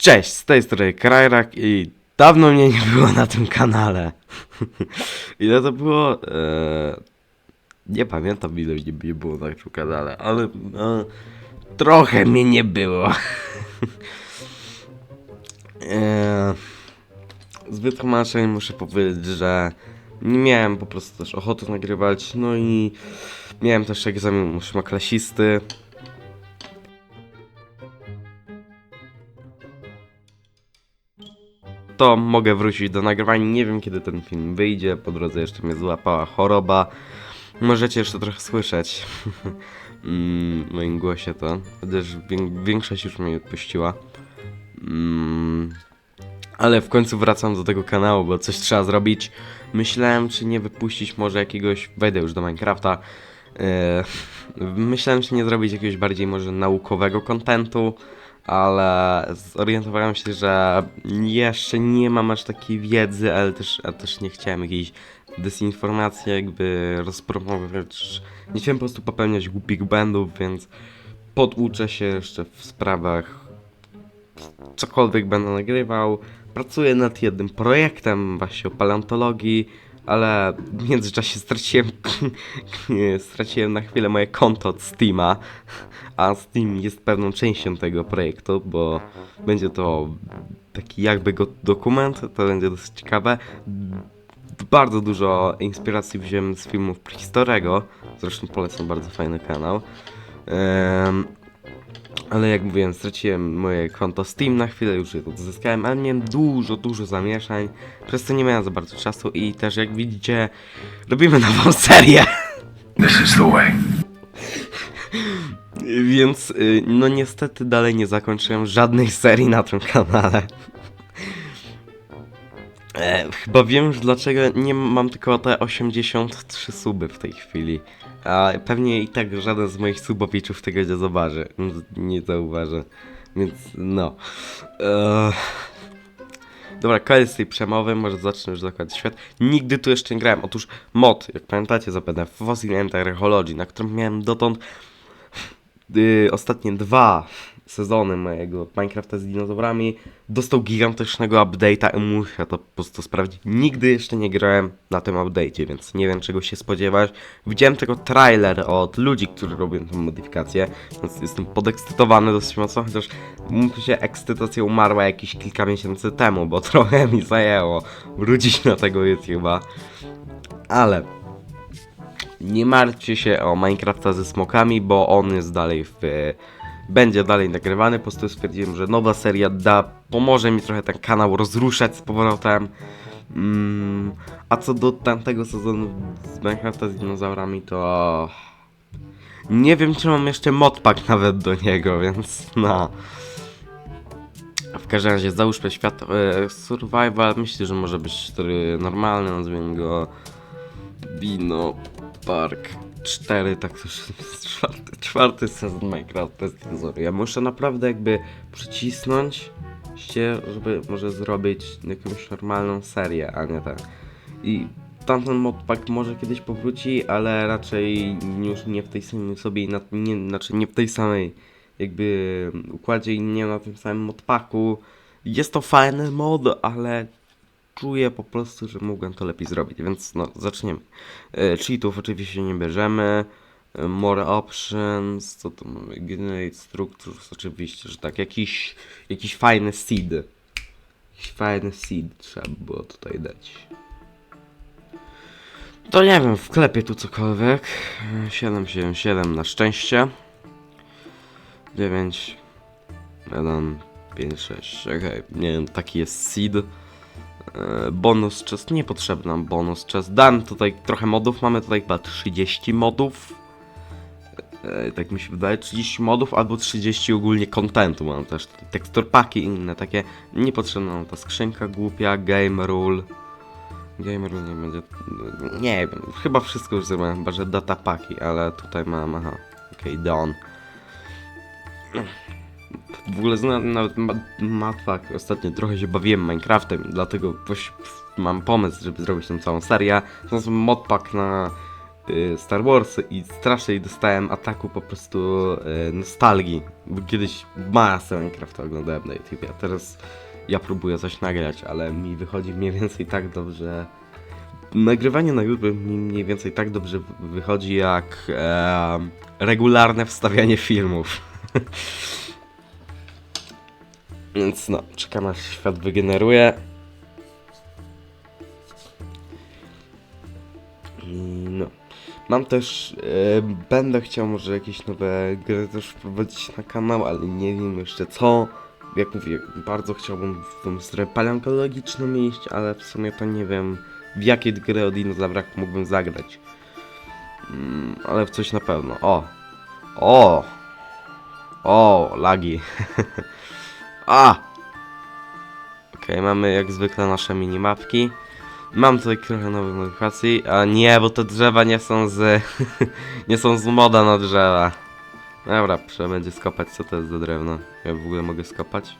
Cześć, z tej strony Krajrak i dawno mnie nie było na tym kanale. ile to było? Eee, nie pamiętam ile mnie nie było na tym kanale, ale no, trochę mnie nie było. eee, z wytłumaczeń muszę powiedzieć, że nie miałem po prostu też ochoty nagrywać, no i miałem też egzamin ósmoklasisty. To mogę wrócić do nagrywania. Nie wiem kiedy ten film wyjdzie. Po drodze jeszcze mnie złapała choroba. Możecie jeszcze trochę słyszeć mm, w moim głosie to. Chociaż wię- większość już mnie odpuściła. Mm, ale w końcu wracam do tego kanału, bo coś trzeba zrobić. Myślałem, czy nie wypuścić może jakiegoś. Wejdę już do Minecrafta. E, myślałem, czy nie zrobić jakiegoś bardziej może naukowego kontentu ale zorientowałem się, że jeszcze nie mam aż takiej wiedzy, ale też, a też nie chciałem jakiejś dezinformacji jakby rozpromować. Nie chciałem po prostu popełniać głupich błędów, więc poduczę się jeszcze w sprawach cokolwiek będę nagrywał. Pracuję nad jednym projektem właśnie o paleontologii, ale w międzyczasie straciłem, straciłem na chwilę moje konto od Steama, a Steam jest pewną częścią tego projektu, bo będzie to taki jakby go dokument, to będzie dosyć ciekawe. Bardzo dużo inspiracji wziąłem z filmów prehistorego, zresztą polecam bardzo fajny kanał. Em, ale jak mówiłem, straciłem moje konto Steam na chwilę, już je odzyskałem, ale miałem dużo, dużo zamieszań, przez co nie miałem za bardzo czasu i też jak widzicie, robimy nową serię. This is the way. Więc y, no niestety dalej nie zakończyłem żadnej serii na tym kanale. Chyba wiem już dlaczego nie mam tylko te 83 suby w tej chwili. A pewnie i tak żaden z moich subowiczów tego nie zobaczy. Nie zauważy. Więc no. E, Dobra, koniec tej przemowy, może zacznę już zakładać świat. Nigdy tu jeszcze nie grałem. Otóż mod, jak pamiętacie zapewne, Fossil Enterology, na którym miałem dotąd y, ostatnie dwa sezony mojego Minecrafta z dinozaurami dostał gigantycznego update'a i muszę to po prostu sprawdzić. Nigdy jeszcze nie grałem na tym update'cie, więc nie wiem czego się spodziewać. Widziałem tylko trailer od ludzi, którzy robią tę modyfikację, więc jestem podekscytowany dosyć mocno, chociaż muszę się ekscytacja umarła jakieś kilka miesięcy temu, bo trochę mi zajęło wrócić na tego YouTube'a. Ale nie martwcie się o Minecrafta ze smokami, bo on jest dalej w. Będzie dalej nagrywany. Po prostu stwierdziłem, że nowa seria da. Pomoże mi trochę ten kanał rozruszać z powrotem. Mm, a co do tamtego sezonu z Minecrafta z dinozaurami, to. Nie wiem, czy mam jeszcze modpack nawet do niego, więc no. W każdym razie załóżmy świat e, survival. Myślę, że może być normalny, nazwijmy go Dino Park 4, tak to czwarty, czwarty sezon Minecraft jest dinozaur. Ja muszę naprawdę jakby przycisnąć się, żeby może zrobić jakąś normalną serię, a nie tak. I tamten modpack może kiedyś powróci, ale raczej już nie w tej samej sobie, na, nie, znaczy nie w tej samej jakby układzie i nie na tym samym modpacku. Jest to fajny mod, ale czuję po prostu, że mogłem to lepiej zrobić, więc no, zaczniemy. E, cheatów oczywiście nie bierzemy. E, More options, co tu mamy? Generate structures, oczywiście, że tak. Jakiś, jakiś fajny seed. Jakiś fajny seed trzeba było tutaj dać. To nie wiem, wklepię tu cokolwiek. E, 777 na szczęście. 9 1 5 6 okej, nie wiem, taki jest seed. E, bonus chest, niepotrzebny nam bonus chest. Dałem tutaj trochę modów, mamy tutaj chyba 30 modów. E, tak mi się wydaje, 30 modów albo 30 ogólnie kontentu. Mam też tutaj tekstur paki i inne takie. Niepotrzebna nam ta skrzynka głupia, game rule. Game rule nie będzie. Nie wiem, chyba wszystko już zrobiłem, chyba że data paki, ale tutaj mam, aha, okej, okay, Dawn. W ogóle zna, nawet ma- Matwak ostatnio trochę się bawiłem Minecraftem, dlatego mam pomysł, żeby zrobić tą całą serię. Znalazłem modpack na y, Star Warsy i strasznie dostałem ataku po prostu y, nostalgii. Bo kiedyś masę Minecrafta oglądałem na YouTube, a teraz ja próbuję coś nagrać, ale mi wychodzi mniej więcej tak dobrze. Nagrywanie na YouTube mi mniej więcej tak dobrze wychodzi jak e, regularne wstawianie filmów. Więc no, czekam aż świat wygeneruje. No. Mam też, e, będę chciał może jakieś nowe gry też wprowadzić na kanał, ale nie wiem jeszcze co. Jak mówię, bardzo chciałbym w tą stronę paleontologiczną iść, ale w sumie to nie wiem w jakie gry o dinozaurach mógłbym zagrać. Mm, ale w coś na pewno. O! O! O! Lagi. A! Okej, mamy jak zwykle nasze minimapki. Mam tutaj trochę nowych modyfikacji. A nie, bo te drzewa nie są z... nie są z moda na drzewa. Dobra, trzeba będzie skopać co to jest za drewno. Ja w ogóle mogę skopać.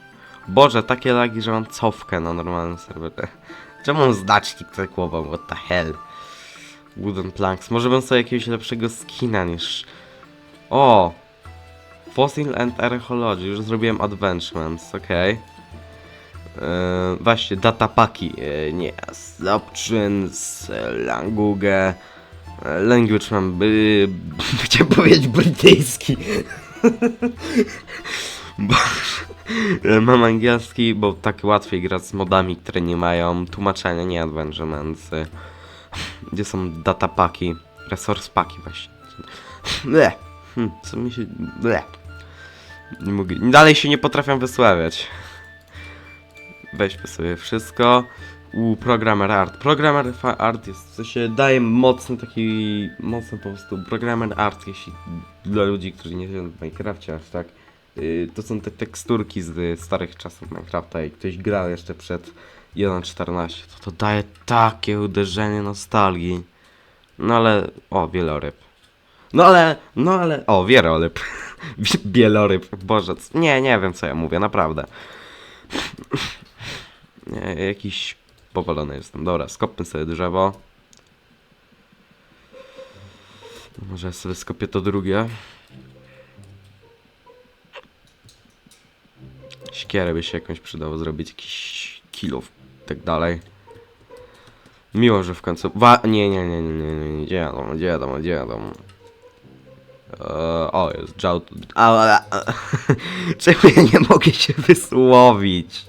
Boże, takie lagi, że mam cofkę na normalnym serwerze. Czemu mam znaczki głową? What the hell? Wooden planks. Może bym sobie jakiegoś lepszego skina niż... O! Fossil and Archaeology. Już zrobiłem advancements, okej. Yy, właśnie, datapaki. Yy, nie, options, e, language. e, mam, by... chciałem powiedzieć brytyjski. Bo, e, mam angielski, bo tak łatwiej grać z modami, które nie mają tłumaczenia, nie advangements. e, Gdzie są datapaki, resource paki właśnie. Ble. Hm, co mi się... Ble. Nie mogę... Dalej się nie potrafię wysławiać. Weźmy sobie wszystko. U Programmer Art. Programmer Art jest, w sensie daje mocny taki, mocny po prostu Programmer Art, jeśli dla ludzi, którzy nie wiem w Minecrafcie aż tak. Yy, to są te teksturki z starych czasów Minecrafta i ktoś grał jeszcze przed 1.14, to to daje takie uderzenie nostalgii. No ale, o, wieloryb. No ale, no ale, o, wieloryb. Bieloryb, boże, c- nie, nie wiem co ja mówię, naprawdę. Nie, jakiś powolony jestem. Dobra, skopmy sobie drzewo. No Może ja sobie skopię to drugie. Siekierę by się jakąś przydało zrobić, jakiś kilów i tak dalej. Miło, że w końcu... Wa nie, nie, nie, nie, nie, nie, nie, gdzie jadą, gdzie jadą, gdzie jadą. Eee, o, jest Jout... Czemu ja nie mogę się wysłowić?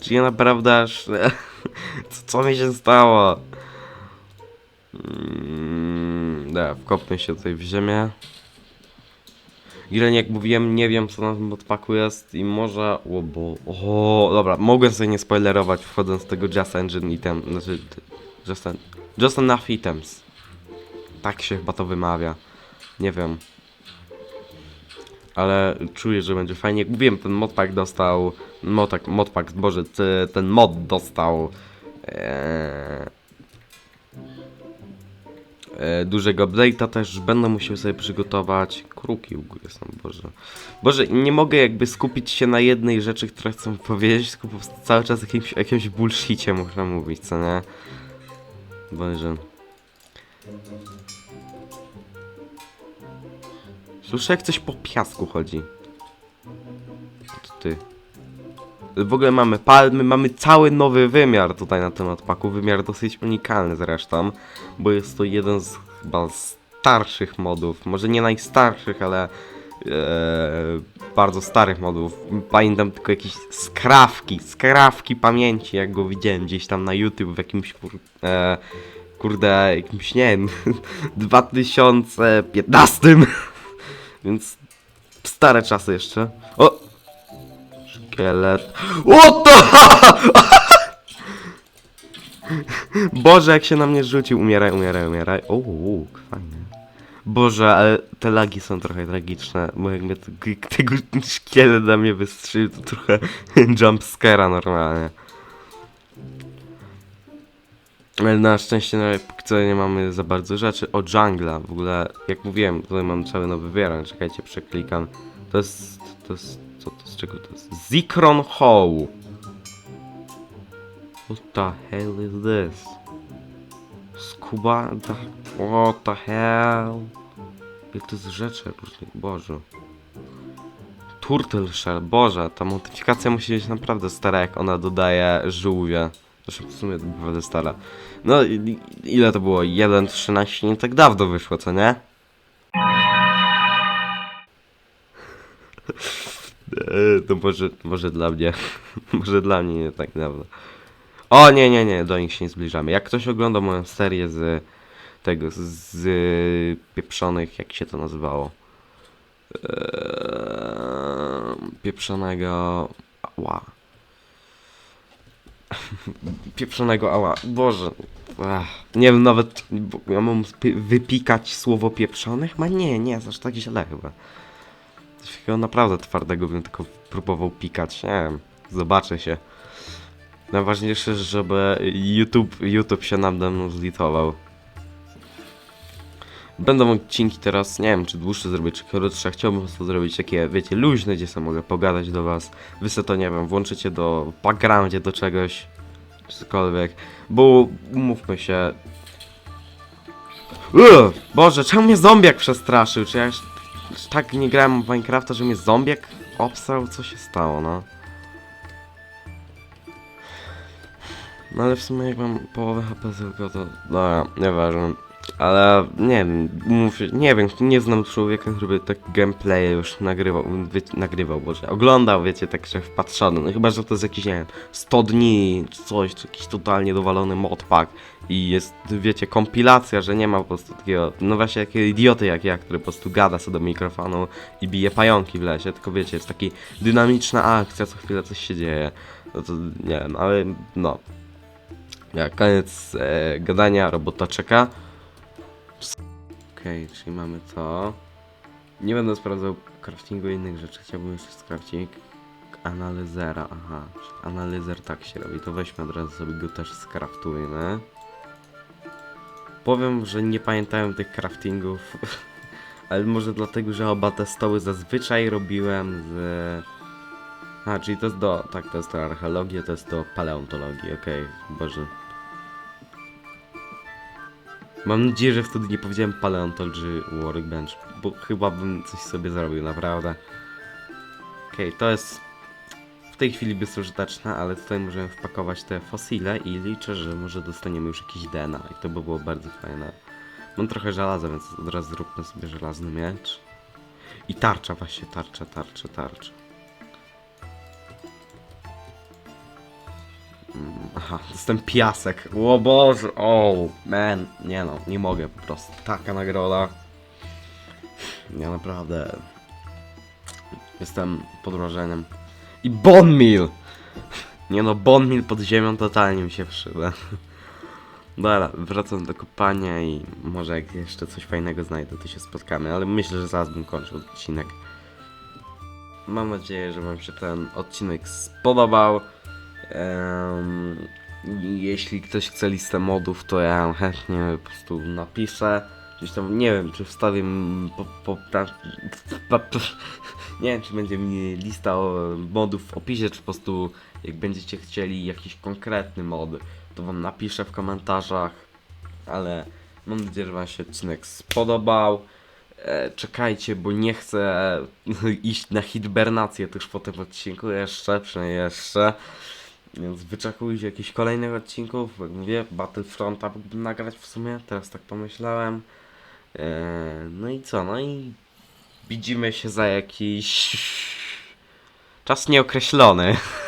Czy ja naprawdę aż... Co, co mi się stało? Mm, da, wkopmy się tutaj w ziemię. Irene, jak mówiłem, nie wiem co na tym odpaku jest i może... O, bo... O, dobra, mogłem sobie nie spoilerować wchodząc z tego Just Engine item, znaczy... Just, en, just Enough Items. Tak się chyba to wymawia. Nie wiem. Ale czuję, że będzie fajnie. Jak ten modpack dostał. Modpack, modpack boże, ten mod dostał. E, e, dużego update'a też będę musiał sobie przygotować. Kruki u góry są, boże. Boże, nie mogę jakby skupić się na jednej rzeczy, które chcę powiedzieć, tylko po prostu cały czas jakimś, jakimś bullshicie muszę mówić, co nie? Boże. Słyszę jak coś po piasku chodzi. To ty. W ogóle mamy palmy, mamy cały nowy wymiar tutaj na tym odpaku. Wymiar dosyć unikalny zresztą, bo jest to jeden z chyba starszych modów. Może nie najstarszych, ale e, bardzo starych modów. Pamiętam tylko jakieś skrawki, skrawki pamięci, jak go widziałem gdzieś tam na YouTube w jakimś e, kurde, jakimś nie wiem, 2015. Więc stare czasy jeszcze. O! Szkielet. O to! Boże, jak się na mnie rzucił. Umieraj, umieraj, umieraj. O, fajnie. Boże, ale te lagi są trochę tragiczne, bo jak tego szkielet na mnie wystrzelił, to trochę jumpscare'a normalnie. Na szczęście na póki co nie mamy za bardzo rzeczy. O, jungla, w ogóle, jak mówiłem, tutaj mam cały nowy wywiar, czekajcie, przeklikam. To jest, to jest, co to, z czego to jest? Zikron Hall. What the hell is this? Scuba... da- What the hell? Jak to jest rzeczy różnych, Boże. Turtle Shell, Boże, ta modyfikacja musi być naprawdę stara, jak ona dodaje żółwie. Zresztą w sumie naprawdę stara. No, i- ile to było? 1.13 nie tak dawno wyszło, co nie? Eee, To może, może dla mnie. może dla mnie nie tak dawno. O nie, nie, nie, do nich się nie zbliżamy. Jak ktoś ogląda moją serię z tego, z, z pieprzonych, jak się to nazywało? Eee, pieprzonego... Ała. pieprzonego ała. Boże. Ach, nie wiem nawet, bo ja mam wypikać słowo pieprzonych? Ma nie, nie, aż tak źle chyba. Coś takiego naprawdę twardego bym tylko próbował pikać, nie wiem. Zobaczę się. Najważniejsze, żeby YouTube, YouTube się nade mną zlitował. Będą odcinki teraz, nie wiem czy dłuższe zrobić, czy krótsze. Chciałbym po prostu zrobić takie, wiecie, luźne, gdzie sobie mogę pogadać do was. Wy se to, nie wiem, włączycie do backgroundzie do czegoś, czy cokolwiek. Bo umówmy się. Ugh, Boże, czemu mnie zombiak przestraszył? Czy ja już tak nie grałem w Minecrafta, że mnie zombiak obsrał? Co się stało, no? No ale w sumie jak mam połowę HP tylko to... Dobra, nieważne. Ale nie wiem, nie wiem, nie znam człowieka, który by tak gameplaye już nagrywał, wie, nagrywał, oglądał, wiecie, tak że wpatrzony, no chyba, że to jest jakiś, nie wiem, 100 dni, czy coś, czy jakiś totalnie dowalony modpack i jest, wiecie, kompilacja, że nie ma po prostu takiego, no właśnie takiego idioty jak ja, który po prostu gada sobie do mikrofonu i bije pająki w lesie, tylko wiecie, jest taki dynamiczna akcja, co chwilę coś się dzieje, no to nie wiem, ale no. Ja, koniec e, gadania, robota czeka. Okej, czyli mamy to. Nie będę sprawdzał craftingu innych rzeczy, chciałbym jeszcze sprawdzić analizera, aha, analizer tak się robi, to weźmy od razu sobie go też skraftujmy. Powiem, że nie pamiętałem tych craftingów, ale może dlatego, że oba te stoły zazwyczaj robiłem z... A, czyli to jest do, tak, to jest do archeologii, to jest do paleontologii, okej, boże. Mam nadzieję, że wtedy nie powiedziałem Paleontology Workbench, bo chyba bym coś sobie zrobił, naprawdę. Okej, to jest w tej chwili bezużyteczne, ale tutaj możemy wpakować te fosile i liczę, że może dostaniemy już jakieś DNA i to by było bardzo fajne. Mam trochę żelaza, więc od razu zróbmy sobie żelazny miecz. I tarcza właśnie, tarcza, tarcza, tarcza. Aha, to jest ten piasek. O Boże, o man, nie no, nie mogę po prostu. Taka nagroda. Ja naprawdę jestem pod wrażeniem. I Bon Meal! Nie no, Bon Meal pod ziemią totalnie mi się przyda. Dobra, wracam do kopania i może jak jeszcze coś fajnego znajdę, to się spotkamy, ale myślę, że zaraz bym kończył odcinek. Mam nadzieję, że Wam się ten odcinek spodobał. Em, jeśli ktoś chce listę modów, to ja chętnie po prostu napiszę. Gdzieś tam, nie wiem, czy wstawię po, po, ta, pa, pa, nie wiem, czy będzie mi lista modów w opisie, czy po prostu jak będziecie chcieli jakiś konkretny mod, to wam napiszę w komentarzach. Ale mam nadzieję, że wam się odcinek spodobał. E, czekajcie, bo nie chcę iść na hibernację tuż po tym odcinku jeszcze, przynajmniej jeszcze. Więc wyczekujcie jakichś kolejnych odcinków, jak mówię, Battlefronta mógłbym nagrać w sumie, teraz tak pomyślałem. E, no i co, no i widzimy się za jakiś czas nieokreślony.